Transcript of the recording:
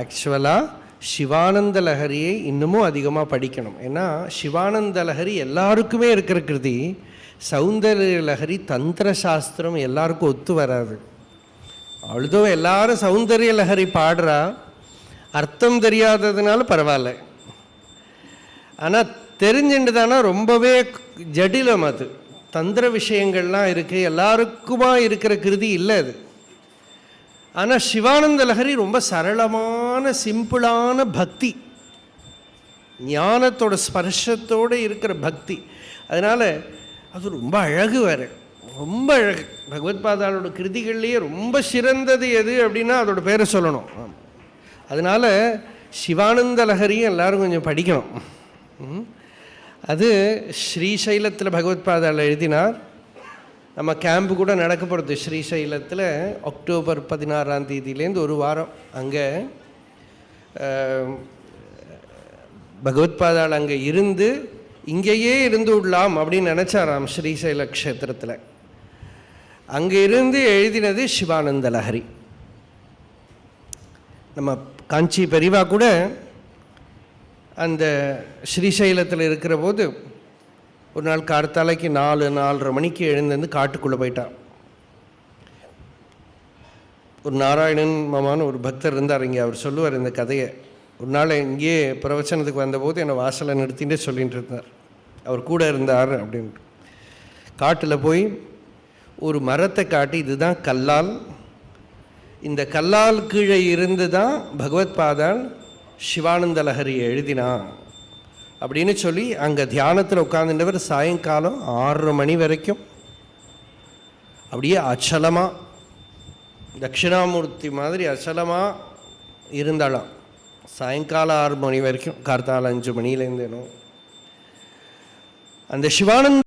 ஆக்சுவலாக சிவானந்த லஹரியை இன்னமும் அதிகமாக படிக்கணும். ஏன்னா சிவானந்த லஹரி எல்லாருக்குமே இருக்கிற கிருதி சௌந்தர்ய லஹரி தந்திர சாஸ்திரம் எல்லாருக்கும் ஒத்து வராது. அழுதோ எல்லாரும் சௌந்தர்ய லஹரி பாடுறா அர்த்தம் தெரியாததுனால பரவாயில்ல. ஆனால் தெரிஞ்சுட்டுதானா ரொம்பவே ஜடிலம் அது. தந்திர விஷயங்கள்லாம் இருக்குது எல்லாருக்குமா இருக்கிற கிருதி இல்லை அது. ஆனால் சிவானந்த லஹரி ரொம்ப சரளமான சிம்பிளான பக்தி. ஞானத்தோட ஸ்பர்ஷத்தோடு இருக்கிற பக்தி. அதனால் அது ரொம்ப அழகு வேறு. ரொம்ப அழகு. பகவத் பாதாளோட கிருதிகள்லேயே ரொம்ப சிறந்தது எது அப்படின்னா அதோட பேரை சொல்லணும். அதனால் சிவானந்த லஹரியும் எல்லாரும் கொஞ்சம் படிக்கணும். அது ஸ்ரீசைலத்தில் பகவத் பாதாள எழுதினார். நம்ம கேம்ப் கூட நடக்க போகிறது ஸ்ரீசைலத்தில் அக்டோபர் பதினாறாம் தேதியிலேருந்து ஒரு வாரம். அங்கே பகவத்பாதால் அங்கே இருந்து இங்கேயே இருந்து விடலாம் அப்படின்னு நினச்சாராம் ஸ்ரீசைல க்ஷேத்திரத்தில். அங்கே இருந்து எழுதினது சிவானந்த லஹரி. நம்ம காஞ்சி பெரிவா கூட அந்த ஸ்ரீசைலத்தில் இருக்கிற போது ஒரு நாள் கார்த்தாலைக்கு நாலு நாலரை மணிக்கு எழுந்திருந்து காட்டுக்குள்ளே போயிட்டான். ஒரு நாராயணன் மாமான்னு ஒரு பக்தர் இருந்தார் இங்கே. அவர் சொல்லுவார் இந்த கதையை. ஒரு நாள் இங்கேயே பிரவச்சனத்துக்கு வந்தபோது என்னை வாசலை நிறுத்திட்டே சொல்லிகிட்டு இருந்தார். அவர் கூட இருந்தார் அப்படின்ட்டு. காட்டில் போய் ஒரு மரத்தை காட்டி இதுதான் கல்லால். இந்த கல்லால் கீழே இருந்து தான் பகவத் பாதாள் சிவானந்த லஹரியை எழுதினான். அப்படின்னு சொல்லி அங்கே தியானத்தில் உட்காந்துட்டவர் சாயங்காலம் ஆறரை மணி வரைக்கும். அப்படியே அச்சலமாக தட்சிணாமூர்த்தி மாதிரி அச்சலமாக இருந்தாலாம் சாயங்காலம் ஆறு மணி வரைக்கும் கார்த்தால அஞ்சு மணிலேருந்து அந்த சிவானந்த